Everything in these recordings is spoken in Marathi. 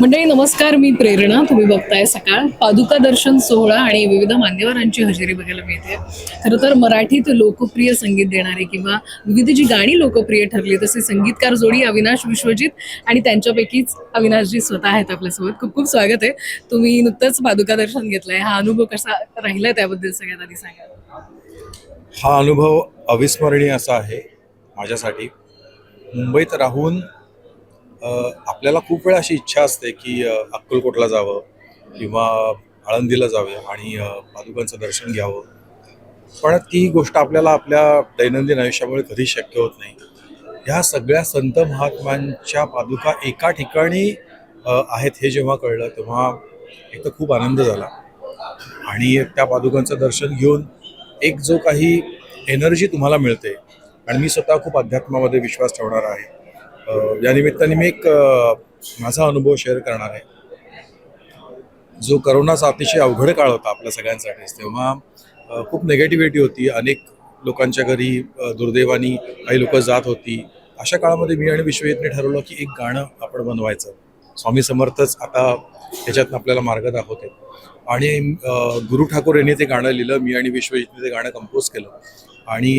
मंडळी नमस्कार मी प्रेरणा. तुम्ही बघताय सकाळ. पादुका दर्शन सोहळा आणि विविध मान्यवरांची हजेरी बघायला मिळते. खरं तर मराठीत लोकप्रिय संगीत देणारे किंवा विविध जी गाणी लोकप्रिय ठरली तसे संगीतकार जोडी अविनाश विश्वजित आणि त्यांच्यापैकीच अविनाशजी स्वतः आहेत आपल्यासोबत. खूप खूप स्वागत आहे. तुम्ही नुकतंच पादुका दर्शन घेतलंय. हा अनुभव कसा राहिला त्याबद्दल सगळ्यात आधी सांगा. हा अनुभव अविस्मरणीय असा आहे माझ्यासाठी. मुंबईत राहून आपल्याला खूप वेळा अशी इच्छा असते की अक्कलकोटला जावं किंवा आळंदीला जावं आणि पादुकांचं दर्शन घ्यावं. पण ती गोष्ट आपल्याला आपल्या दैनंदिन आयुष्यामुळे कधी शक्य होत नाही. ह्या सगळ्या संत महात्म्यांच्या पादुका एका ठिकाणी आहेत हे जेव्हा कळलं तेव्हा एक तर खूप आनंद झाला. आणि त्या पादुकांचं दर्शन घेऊन एक जो काही एनर्जी तुम्हाला मिळते आणि मी स्वतः खूप अध्यात्मामध्ये विश्वास ठेवणार आहे या निमित्ताने मी एक माझा अनुभव शेअर करणार आहे. जो करोनाचा अतिशय अवघड काळ होता आपल्या सगळ्यांसाठीच तेव्हा खूप नेगेटिव्हिटी होती. अनेक लोकांच्या घरी दुर्दैवानी काही लोक जात होती. अशा काळामध्ये मी आणि विश्वजितने ठरवलं की एक गाणं आपण बनवायचं. स्वामी समर्थच आता त्याच्यातनं आपल्याला मार्ग दाखवते. आणि गुरु ठाकूर यांनी ते गाणं लिहिलं मी आणि विश्वजितने ते गाणं कंपोज केलं. आणि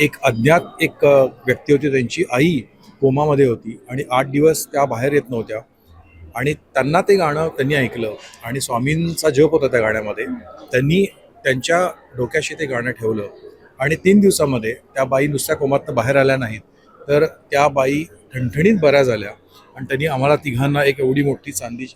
एक अज्ञात एक व्यक्ती होती त्यांची आई कोमामध्ये होती आणि आठ दिवस त्या बाहेर येत नव्हत्या. आणि त्यांना ते गाणं त्यांनी ऐकलं आणि स्वामींचा जप होता त्या गाण्यामध्ये. त्यांनी त्यांच्या डोक्याशी ते गाणं ठेवलं आणि तीन दिवसामध्ये त्या बाई नुसत्या कोमातनं बाहेर आल्या नाहीत. तर त्या बाई ठणठणीत बऱ्या झाल्या आणि त्यांनी आम्हाला तिघांना एक एवढी मोठी चांदी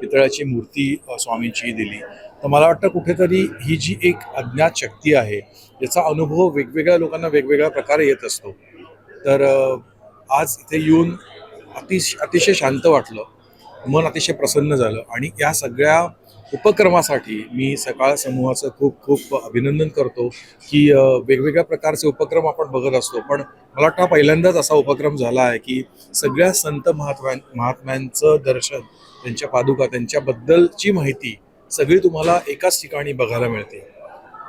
पितळाची मूर्ती स्वामींची दिली. तर मला वाटतं कुठेतरी ही जी एक अज्ञात शक्ती आहे याचा अनुभव वेगवेगळ्या लोकांना वेगवेगळ्या प्रकारे येत असतो. तर आज इथे येऊन अतिश अतिशय शांत वाटलं. मन अतिशय प्रसन्न झालं. आणि या सगळ्या उपक्रमासाठी मी सकाळ समूहाचं खूप खूप अभिनंदन करतो की वेगवेगळ्या प्रकारचे उपक्रम आपण बघत असतो. पण मला वाटतं पहिल्यांदाच असा उपक्रम झाला आहे की सगळ्या संत महात्म्यां महात्म्यांचं दर्शन त्यांच्या पादुका त्यांच्याबद्दलची माहिती सगळी तुम्हाला एकाच ठिकाणी बघायला मिळते.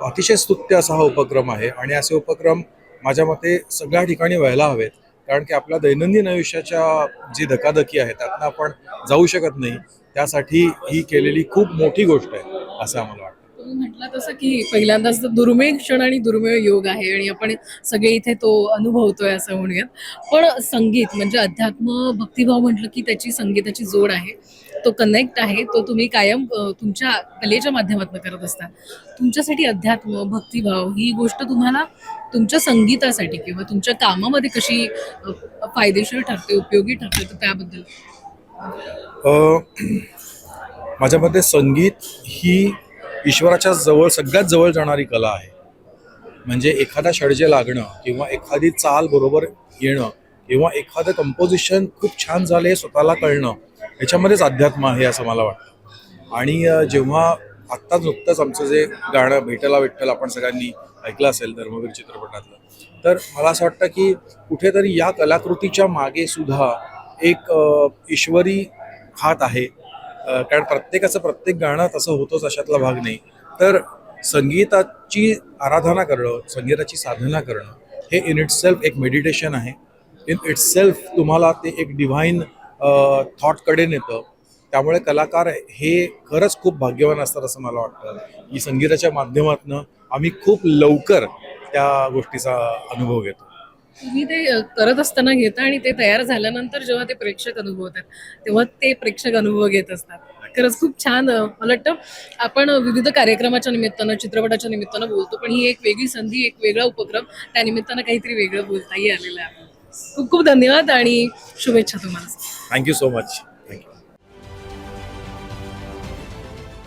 अतिशय स्तुत्य असा हा उपक्रम आहे. आणि असे उपक्रम माझ्या मते सगळ्या ठिकाणी व्हायला हवेत. कारण की आपल्या दैनंदिन आयुष्याच्या जी धकाधकी आहे त्यातनं आपण जाऊ शकत नाही. त्यासाठी ही केलेली खूप मोठी गोष्ट आहे असं आम्हाला वाटतं. म्हटलं तसं की पहिल्यांदाच तर दुर्मिळ क्षण आणि दुर्मिळ योग आहे आणि आपण सगळे इथे तो अनुभवतोय असं म्हणूयात. पण संगीत म्हणजे अध्यात्म भक्तिभाव म्हटलं की त्याची संगीताची जोड आहे. तो कनेक्ट आहे तो तुम्ही कायम तुमच्या कलेच्या माध्यमातून करत असता. तुमच्यासाठी अध्यात्म भक्तिभाव ही गोष्ट तुम्हाला तुमच्या संगीतासाठी किंवा तुमच्या कामामध्ये कशी फायदेशीर ठरते उपयोगी ठरते तर त्याबद्दल? माझ्या मते संगीत ही ईश्वराच्या जवळ सगळ्यात जवळ जाणारी कला आहे. म्हणजे एखादा षडजे लागणं किंवा एखादी चाल बरोबर येणं किंवा एखादं कंपोजिशन खूप छान झालं हे स्वतःला कळणं याच्यामध्येच अध्यात्म आहे असं मला वाटतं. आणि जेव्हा आत्ताच नुकतंच आमचं जे गाणं भेटला विठ्ठल आपण सगळ्यांनी ऐकलं असेल धर्मवीर चित्रपटातलं. तर मला असं वाटतं की कुठेतरी या कलाकृतीच्या मागे सुद्धा एक ईश्वरी हात आहे. कारण प्रत्येकाचं प्रत्येक गाणं तसं होतंच अशातला भाग नाही. तर संगीताची आराधना करणं संगीताची साधना करणं हे इन इट सेल्फ एक मेडिटेशन आहे. इन इट सेल्फ तुम्हाला ते एक डिव्हाइन थॉटकडे नेतं. त्यामुळे कलाकार हे खरंच खूप भाग्यवान असतात असं मला वाटतं. की संगीताच्या माध्यमातून आम्ही खूप लवकर त्या गोष्टीचा अनुभव घेतो. तुम्ही ते करत असताना घेता आणि ते तयार झाल्यानंतर जेव्हा ते प्रेक्षक अनुभवतात तेव्हा ते प्रेक्षक अनुभव घेत असतात. खरंच खूप छान मला वाटतं आपण विविध कार्यक्रमाच्या निमित्तानं चित्रपटाच्या निमित्तानं बोलतो पण ही एक वेगळी संधी एक वेगळा उपक्रम त्या निमित्तानं काहीतरी वेगळं बोलताही आलेलं आहे. खूप खूप धन्यवाद आणि शुभेच्छा तुम्हाला. Thank you so much